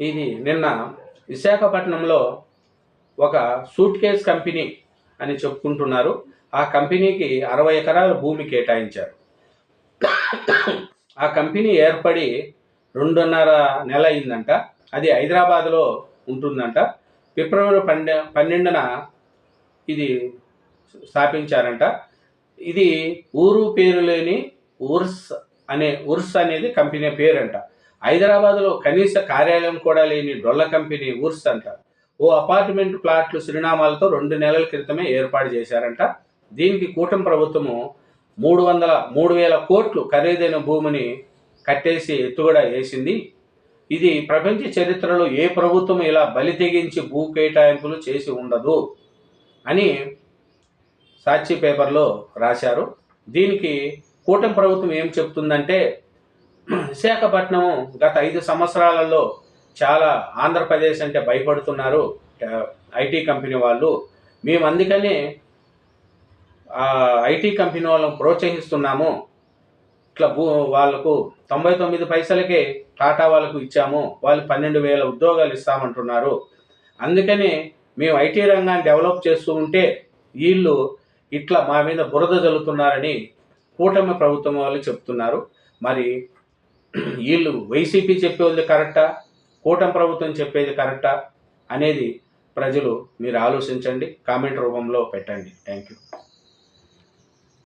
ఇది నిన్న విశాఖపట్నంలో ఒక సూట్ కేస్ కంపెనీ అని చెప్పుకుంటున్నారు. ఆ కంపెనీకి అరవై ఎకరాల భూమి కేటాయించారు. ఆ కంపెనీ ఏర్పడి రెండున్నర నెల అయిందంట. అది హైదరాబాద్లో ఉంటుందంట. ఫిబ్రవరి పన్నె పన్నెండున ఇది స్థాపించారంట. ఇది ఊరు పేరు లేని ఉర్స్ అనే ఉర్స్ అనేది కంపెనీ పేరంట. హైదరాబాద్లో కనీస కార్యాలయం కూడా లేని డొల్ల కంపెనీ ఊర్స్ అంట. ఓ అపార్ట్మెంట్ ప్లాట్లు చిరునామాలతో రెండు నెలల క్రితమే ఏర్పాటు చేశారంట. దీనికి కూటమి ప్రభుత్వము మూడు వందల మూడు వేల కోట్లు ఖరీదైన భూమిని కట్టేసి ఎత్తుగడ వేసింది. ఇది ప్రపంచ చరిత్రలో ఏ ప్రభుత్వం ఇలా బలి తెగించి భూ కేటాయింపులు చేసి ఉండదు అని సాక్షి పేపర్లో రాశారు. దీనికి కూటమి ప్రభుత్వం ఏం చెప్తుందంటే విశాఖపట్నం గత ఐదు సంవత్సరాలలో చాలా ఆంధ్రప్రదేశ్ అంటే భయపడుతున్నారు ఐటీ కంపెనీ వాళ్ళు. మేము అందుకనే ఐటీ కంపెనీ వాళ్ళని ప్రోత్సహిస్తున్నాము. ఇట్లా భూ వాళ్ళకు తొంభై తొమ్మిది పైసలకే టాటా వాళ్ళకు ఇచ్చాము. వాళ్ళు పన్నెండు వేల ఉద్యోగాలు ఇస్తామంటున్నారు. అందుకని మేము ఐటీ రంగాన్ని డెవలప్ చేస్తూ ఉంటే వీళ్ళు ఇట్లా మా మీద బురద జల్లుతున్నారని కూటమి ప్రభుత్వం వాళ్ళు చెప్తున్నారు. మరి వీళ్ళు వైసీపీ చెప్పేది కరెక్టా? కూటమి ప్రభుత్వం చెప్పేది కరెక్టా? అనేది ప్రజలు మీరు ఆలోచించండి కామెంట్ రూపంలో పెట్టండి. Thank you